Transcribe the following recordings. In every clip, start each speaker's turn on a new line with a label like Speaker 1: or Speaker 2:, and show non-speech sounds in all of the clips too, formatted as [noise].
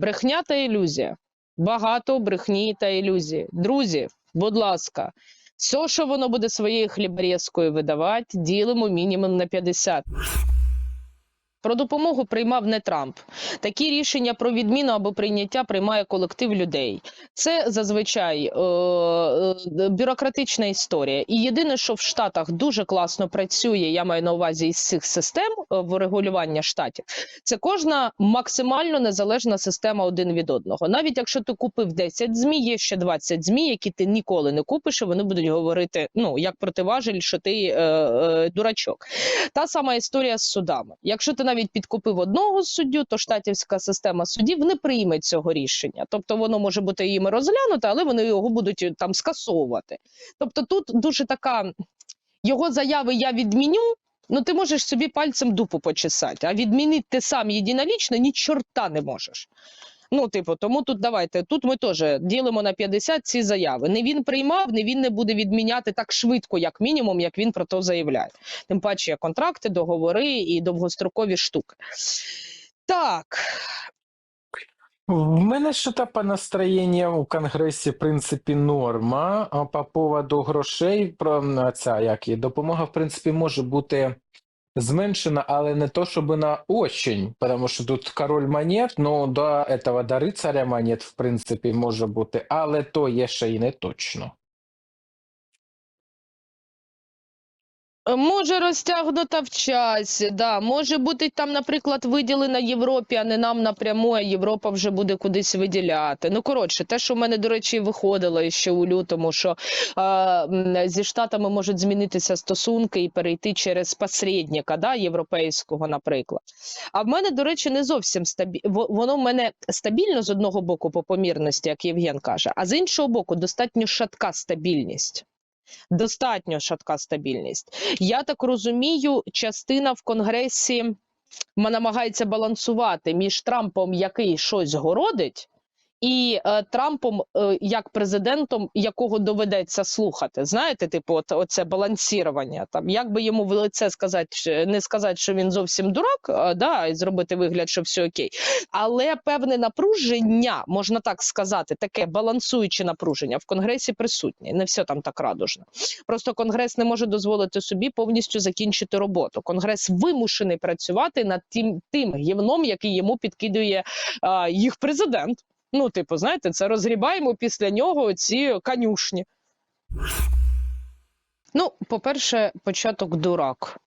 Speaker 1: Брехня та ілюзія. Багато брехні та ілюзії. Друзі, будь ласка, все, що воно буде своєю хліборезкою видавати, ділимо мінімум на 50. Про допомогу приймав не Трамп. Такі рішення про відміну або прийняття приймає колектив людей. Це зазвичай е, е, бюрократична історія. І єдине, що в Штатах дуже класно працює, я маю на увазі із цих систем е, в регулювання штатів, це кожна максимально незалежна система один від одного. Навіть якщо ти купив 10 змі, є ще 20 змі, які ти ніколи не купиш, і вони будуть говорити ну як противажель, що ти е, е, дурачок. Та сама історія з судами. Якщо ти навіть підкупив одного суддю, то штатівська система судів не прийме цього рішення. Тобто воно може бути їм розглянуте, але вони його будуть е, там скасовувати. Тобто, тут дуже така його заяви я відміню. Ну, ти можеш собі пальцем дупу почесати, а відмінити ти сам єдинолічно ні чорта не можеш. Ну, типу, тому тут давайте. Тут ми теж ділимо на 50 ці заяви. Не він приймав, не він не буде відміняти так швидко, як мінімум, як він про то заявляє. Тим паче є контракти, договори і довгострокові штуки. Так,
Speaker 2: В мене що-то по настроєнням у Конгресі, в принципі, норма. А по поводу грошей, про ця як і допомога, в принципі, може бути зменшена, але не то, щоб на очень, тому що тут король монет, ну до этого, до рицаря монет, в принципі, може бути, але то є ще й не точно.
Speaker 1: Може розтягнута в часі, да. може бути там, наприклад, виділена Європі, а не нам напряму, а Європа вже буде кудись виділяти. Ну, коротше, те, що в мене, до речі, виходило ще у лютому, що е, зі Штатами можуть змінитися стосунки і перейти через посередника, да, європейського, наприклад. А в мене, до речі, не зовсім стабі... во- воно в мене стабільно з одного боку по помірності, як Євген каже, а з іншого боку, достатньо шатка стабільність. Достатньо шатка стабільність. Я так розумію, частина в Конгресі намагається балансувати між Трампом, який щось городить, і е, Трампом е, як президентом, якого доведеться слухати. Знаєте, типу, от, оце балансірування. Там як би йому в лице сказати, не сказати, що він зовсім дурак, а, да, і зробити вигляд, що все окей. Але певне напруження, можна так сказати, таке балансуюче напруження в Конгресі присутнє. Не все там так радужно. Просто Конгрес не може дозволити собі повністю закінчити роботу. Конгрес вимушений працювати над тим тим гівном, який йому підкидує а, їх президент. Ну, типу, знаєте, це розгрібаємо після нього ці конюшні. Ну, по-перше, початок дурак.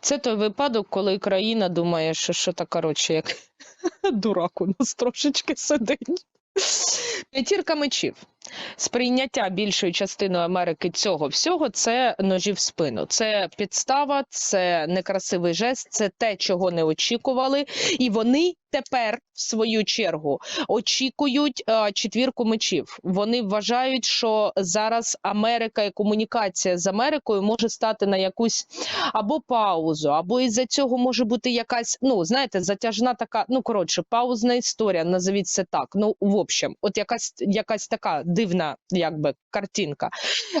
Speaker 1: Це той випадок, коли країна думає, що що та коротше, як [laughs] дурак у нас трошечки сидить. П'ятірка мечів. Сприйняття більшою частиною Америки цього всього це ножі в спину. Це підстава, це некрасивий жест, це те, чого не очікували. І вони тепер, в свою чергу, очікують е, четвірку мечів. Вони вважають, що зараз Америка і комунікація з Америкою може стати на якусь або паузу, або із-за цього може бути якась, ну знаєте, затяжна така, ну коротше, паузна історія, назовіть це так. Ну, в общем, от якась якась така дивна, якби картинка.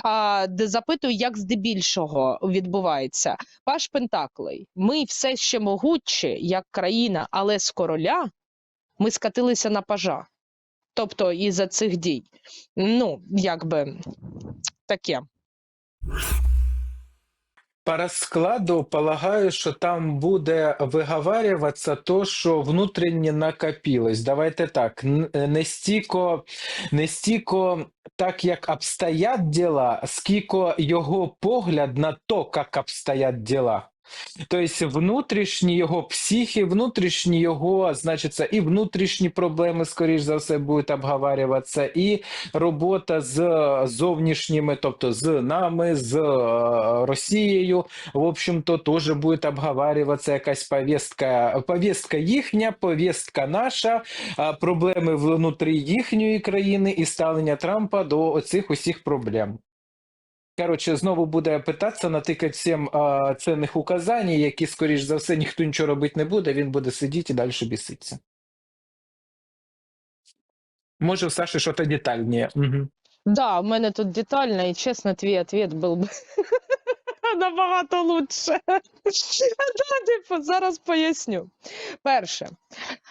Speaker 1: А, де запитую, як здебільшого відбувається. Паш Пентаклей, ми все ще могутчі, як країна, але з короля ми скатилися на пажа. Тобто із-за цих дій. Ну, якби таке.
Speaker 2: По полагаю, що там буде виговарюватися то, що внутрішнє накопилось. Давайте так, не стіко, не стіко так, як обстоять діла, скільки його погляд на то, як обстоять діла. Тобто внутрішні його психи, внутрішні його, значиться, і внутрішні проблеми, скоріш за все, будуть обговорюватися, і робота з зовнішніми, тобто з нами, з е, Росією, в общем-то, теж буде обговорюватися якась повістка, повістка їхня, повістка наша, проблеми внутрі їхньої країни і ставлення Трампа до оцих усіх проблем. Коротше, знову буде питатися, натикати всім а, цінних указань, які, скоріш за все, ніхто нічого робити не буде, він буде сидіти і далі біситися. Може, у Саші щось детальніше. Угу.
Speaker 1: Да, у мене тут детально, і чесно, твій ответ був би [laughs] Набагато лучше. [laughs] Типу, зараз поясню. Перше,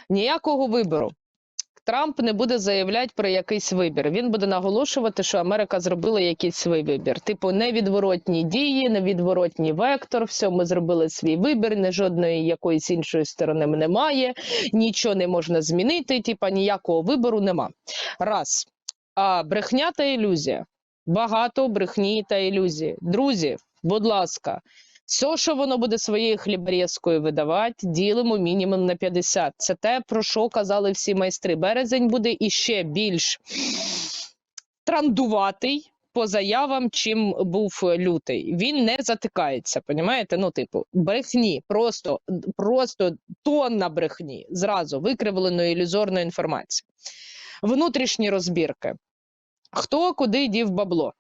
Speaker 1: ніякого вибору. Трамп не буде заявляти про якийсь вибір. Він буде наголошувати, що Америка зробила якийсь свій вибір. Типу, невідворотні дії, невідворотній вектор. Все, ми зробили свій вибір, не жодної якоїсь іншої сторони немає, нічого не можна змінити. Типа ніякого вибору нема. Раз. А брехня та ілюзія. Багато брехні та ілюзії. Друзі, будь ласка, все, що воно буде своєю хліборезкою видавати, ділимо мінімум на 50. Це те, про що казали всі майстри. Березень буде іще більш трандуватий по заявам, чим був лютий. Він не затикається, понімаєте? Ну, типу, брехні, просто, просто тонна брехні, зразу викривленої ілюзорної інформації. Внутрішні розбірки. Хто куди дів бабло?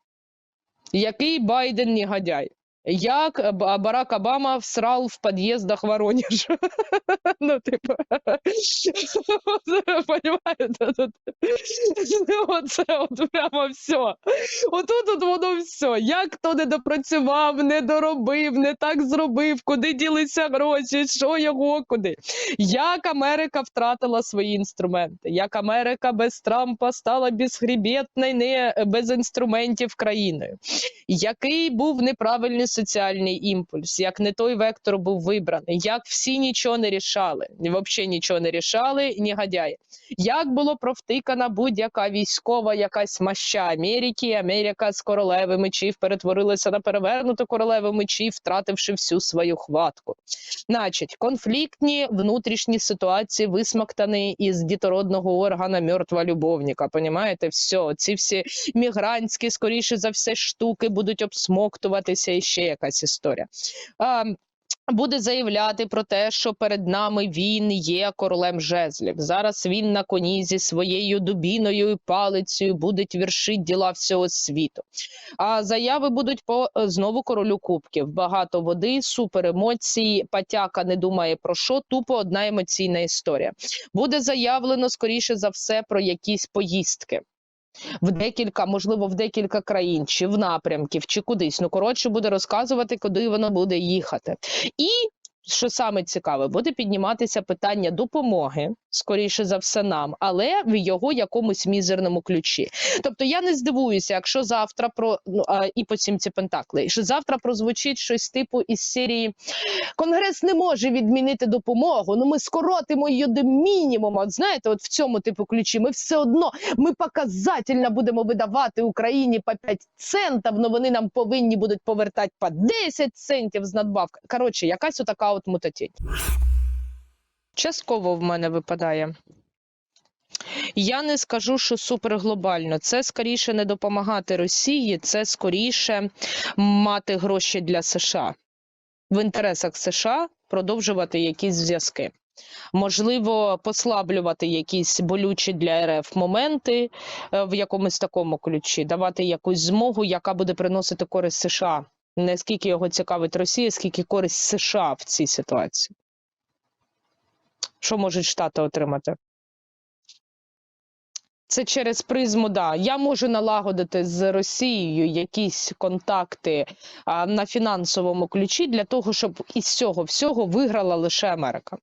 Speaker 1: Який Байден негодяй? Як Барак Обама всрал в під'їздах Воронежа? [laughs] Ну, типу, понимаєте? Оце от прямо все. Отут от воно все. Як хто не допрацював, не доробив, не так зробив, куди ділися гроші, що його куди. Як Америка втратила свої інструменти, як Америка без Трампа стала безхребетною, не без інструментів країною. Який був неправильний соціальний імпульс, як не той вектор був вибраний, як всі нічого не рішали, взагалі нічого не рішали, негодяї. Як було провтикана будь-яка військова якась маща Америки, Америка з королеви мечів перетворилася на перевернуту королеву мечів, втративши всю свою хватку. Значить, конфліктні внутрішні ситуації висмоктані із дітородного органа мертва любовника. Понімаєте, все, ці всі мігрантські, скоріше за все, штуки будуть обсмоктуватися і ще якась історія. Буде заявляти про те, що перед нами він є королем жезлів. Зараз він на коні зі своєю дубіною і палицею буде вершити діла всього світу. А заяви будуть по е, знову королю кубків. Багато води, супер емоції. Патяка не думає про що. Тупо одна емоційна історія. Буде заявлено скоріше за все про якісь поїздки. В декілька, можливо, в декілька країн, чи в напрямків, чи кудись. Ну коротше, буде розказувати, куди воно буде їхати. І що саме цікаве, буде підніматися питання допомоги, скоріше за все, нам, але в його якомусь мізерному ключі. Тобто я не здивуюся, якщо завтра про ну а, і по сімці Пентакли, що завтра прозвучить щось типу із серії Конгрес не може відмінити допомогу. Ну ми скоротимо її до мінімуму. От знаєте, от в цьому типу ключі ми все одно ми показательно будемо видавати Україні по 5 центів, але вони нам повинні будуть повертати по 10 центів з надбавки. Коротше, якась отака от мутатінь. Частково в мене випадає. Я не скажу, що суперглобально. Це скоріше не допомагати Росії, це скоріше мати гроші для США. В інтересах США продовжувати якісь зв'язки. Можливо, послаблювати якісь болючі для РФ моменти е, в якомусь такому ключі, давати якусь змогу, яка буде приносити користь США. Не скільки його цікавить Росія, скільки користь США в цій ситуації. Що можуть Штати отримати? Це через призму, да. Я можу налагодити з Росією якісь контакти а, на фінансовому ключі для того, щоб із цього всього виграла лише Америка.